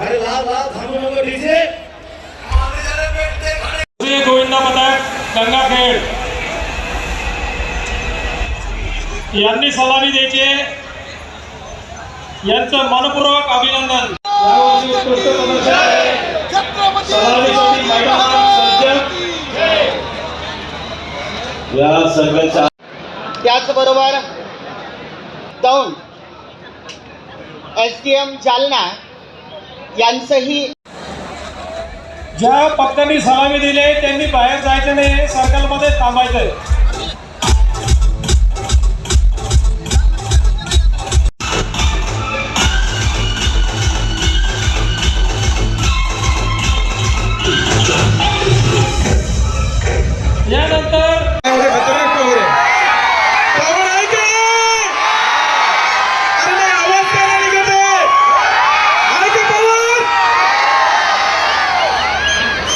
अरे लाभ लाभ थांबू नको यांनी सलामी द्यायचे यांचं मनपूर्वक अभिनंदन. यावर्षी उत्कृष्ट प्रदर्शन त्याचबरोबर Daund S T M Jalna यांचंही ज्या पक्षांनी सलामी दिली त्यांनी बाहेर जायचं नाही सर्कलमध्ये थांबायचंय.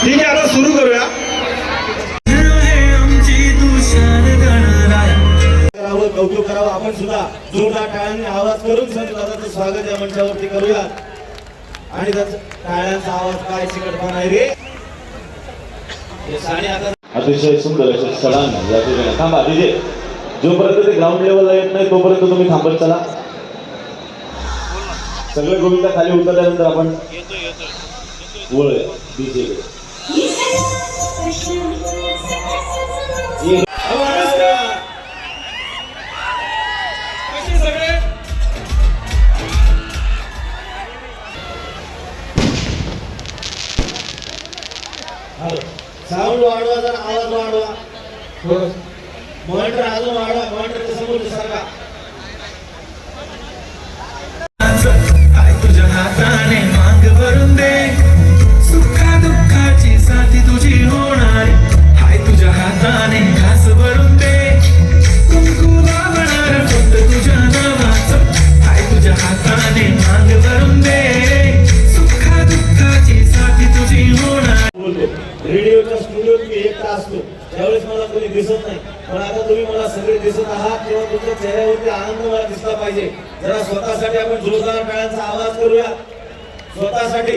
ठीक आहे आता सुरू करूया. करावं कौतुक करावं. आपण सुद्धा जोरदार टाळ्यांनी आवाज करून संत दादाचं स्वागत या मंचावरती करूया आणि टाळ्यांचा आवाज काय चिकटपणा आहे रे? हे साडे आता अतिशय सुंदर असे या ठिकाणी. थांबा तिथे जोपर्यंत ते ग्राउंड लेवलला येत नाही तोपर्यंत तुम्ही थांबत चला. सगळे गोविंदा खाली उतरल्यानंतर आपण वळूया डीजे साऊंड वाढवा जरा आवाज वाढवा मॉनिटर अजून वाढवा मॉनिटरच्या समोर सारखा तुम्ही मला सगळे दिसत आहात तेव्हा तुमच्या चेहऱ्यावरती आनंद मला दिसला पाहिजे. जरा स्वतःसाठी आपण जोरदार टाळ्यांचा आवाज करूया. स्वतःसाठी.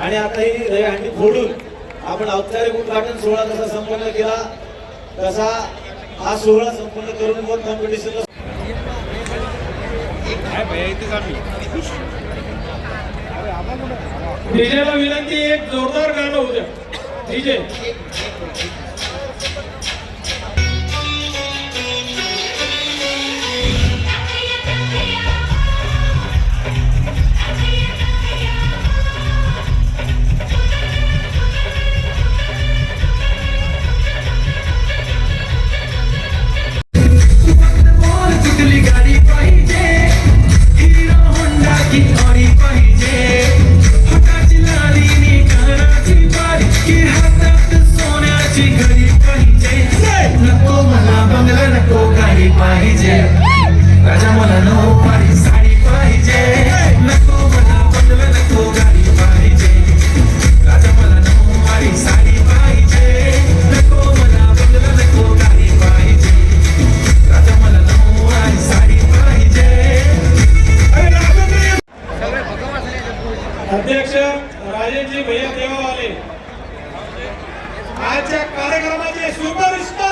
आणि आता ही दहीहंडी फोडून आपण औपचारिक उद्घाटन सोहळा कसा संपन्न केला तसा हा सोहळा संपन्न करून मग कॉम्पिटिशनला डीजेला विनंती एक जोरदार गाणं होऊ द्या. डीजे. ಸಮಾಜಕ್ಕೆ ಸುಪರಿಷ್ಟ